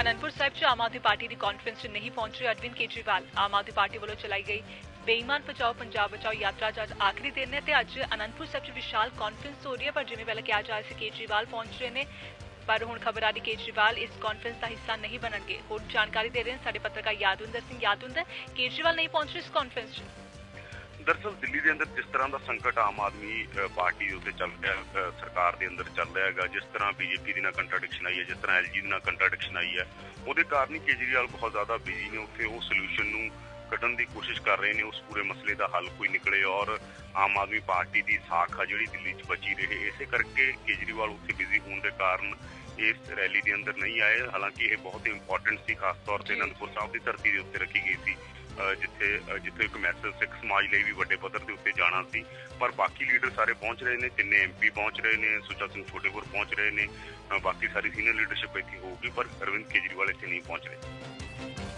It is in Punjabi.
ਅਨੰਦਪੁਰ ਸਾਹਿਬ 'ਚ ਆਮ ਆਦਮੀ ਪਾਰਟੀ ਦੀ ਕਾਨਫਰੰਸ 'ਚ ਨਹੀਂ ਪਹੁੰਚ ਅਰਵਿੰਦ ਕੇਜਰੀਵਾਲ। ਆਮ ਆਦਮੀ ਪਾਰਟੀ ਵੱਲੋਂ ਚਲਾਈ ਗਈ ਬੇਈਮਾਨ ਬਚਾਓ ਪੰਜਾਬ ਬਚਾਓ ਯਾਤਰਾ ਦਾ ਅੱਜ ਆਖਰੀ ਦਿਨ ਹੈ ਤੇ ਅੱਜ ਅਨੰਦਪੁਰ ਸਾਹਿਬ 'ਚ ਵਿਸ਼ਾਲ ਕਾਨਫਰੰਸ ਹੋ ਰਹੀ ਹੈ, ਪਰ ਜਿਵੇਂ ਪਹਿਲਾਂ ਕਿਹਾ ਜਾ ਰਿਹਾ ਸੀ ਕੇਜਰੀਵਾਲ ਪਹੁੰਚ ਰਹੇ ਨੇ, ਪਰ ਹੁਣ ਖਬਰ ਆ ਰਹੀ ਕੇਜਰੀਵਾਲ ਇਸ ਕਾਨਫਰੰਸ ਦਾ ਹਿੱਸਾ ਨਹੀਂ ਬਣਨਗੇ। ਹੋਰ ਜਾਣਕਾਰੀ ਦੇ ਰਹੇ ਨੇ ਸਾਡੇ ਪੱਤਰਕਾਰ ਯਾਦਵਿੰਦਰ ਸਿੰਘ। ਯਾਦਵਿੰਦਰ, ਕੇਜਰੀਵਾਲ ਨਹੀਂ ਪਹੁੰਚ ਰਹੇ ਇਸ ਕਾਨਫਰੰਸ 'ਚ। ਦਰਅਸਲ ਦਿੱਲੀ ਦੇ ਅੰਦਰ ਜਿਸ ਤਰ੍ਹਾਂ ਦਾ ਸੰਕਟ ਆਮ ਆਦਮੀ ਪਾਰਟੀ ਦੇ ਉੱਤੇ ਚੱਲ ਰਿਹਾ ਸਰਕਾਰ ਦੇ ਅੰਦਰ ਚੱਲ ਰਿਹਾ ਹੈਗਾ ਜਿਸ ਤਰ੍ਹਾਂ ਬੀਜੇਪੀ ਦੀ ਨਾਲ ਕੰਟਰਡਿਕਸ਼ਨ ਆਈ ਹੈ ਜਿਸ ਤਰ੍ਹਾਂ ਐਲਜੀ ਦੀ ਨਾਲ ਕੰਟਰਡਿਕਸ਼ਨ ਆਈ ਹੈ ਉਹਦੇ ਕਾਰਨ ਹੀ ਕੇਜਰੀਵਾਲ ਬਹੁਤ ਜ਼ਿਆਦਾ ਬਿਜ਼ੀ ਨੇ ਉੱਥੇ ਉਹ ਸੋਲੂਸ਼ਨ ਨੂੰ ਕੱਢਣ ਦੀ ਕੋਸ਼ਿਸ਼ ਕਰ ਰਹੇ ਨੇ ਉਸ ਪੂਰੇ ਮਸਲੇ ਦਾ ਹੱਲ ਕੋਈ ਨਿਕਲੇ ਔਰ ਆਮ ਆਦਮੀ ਪਾਰਟੀ ਦੀ ਸਾਖ ਆ ਜਿਹੜੀ ਦਿੱਲੀ 'ਚ ਬਚੀ ਰਹੇ ਇਸੇ ਕਰਕੇ ਕੇਜਰੀਵਾਲ ਉੱਥੇ ਬਿਜ਼ੀ ਹੋਣ ਦੇ ਕਾਰਨ ਇਸ ਰੈਲੀ ਦੇ ਅੰਦਰ ਨਹੀਂ ਆਏ ਹਾਲਾਂਕਿ ਇਹ ਬਹੁਤ ਇੰਪੋਰਟੈਂਟ ਸੀ ਖਾਸ ਤੌਰ ਤੇ। ਅਨੰਦਪੁਰ ਸਾਹਿਬ ਦੀ ਧਰਤੀ ਦੇ ਉੱਤੇ ਰੱਖੀ ਗਈ ਸੀ ਜਿੱਥੇ ਜਿੱਥੇ ਇੱਕ ਮੈਸੇਜ ਸਿੱਖ ਸਮਾਜ ਲਈ ਵੀ ਵੱਡੇ ਪੱਧਰ ਦੇ ਉੱਤੇ ਜਾਣਾ ਸੀ। ਪਰ ਬਾਕੀ ਲੀਡਰ ਸਾਰੇ ਪਹੁੰਚ ਰਹੇ ਨੇ ਤਿੰਨੇ ਐਮਪੀ ਪਹੁੰਚ ਰਹੇ ਨੇ, ਸੁਚਾ ਸਿੰਘ ਛੋਟੇਪੁਰ ਪਹੁੰਚ ਰਹੇ ਨੇ ਬਾਕੀ ਸਾਰੀ ਸੀਨੀਅਰ ਲੀਡਰਸ਼ਿਪ ਇੱਥੇ ਹੋਊਗੀ, ਪਰ ਅਰਵਿੰਦ ਕੇਜਰੀਵਾਲ ਇੱਥੇ ਨਹੀਂ ਪਹੁੰਚ ਰਹੇ।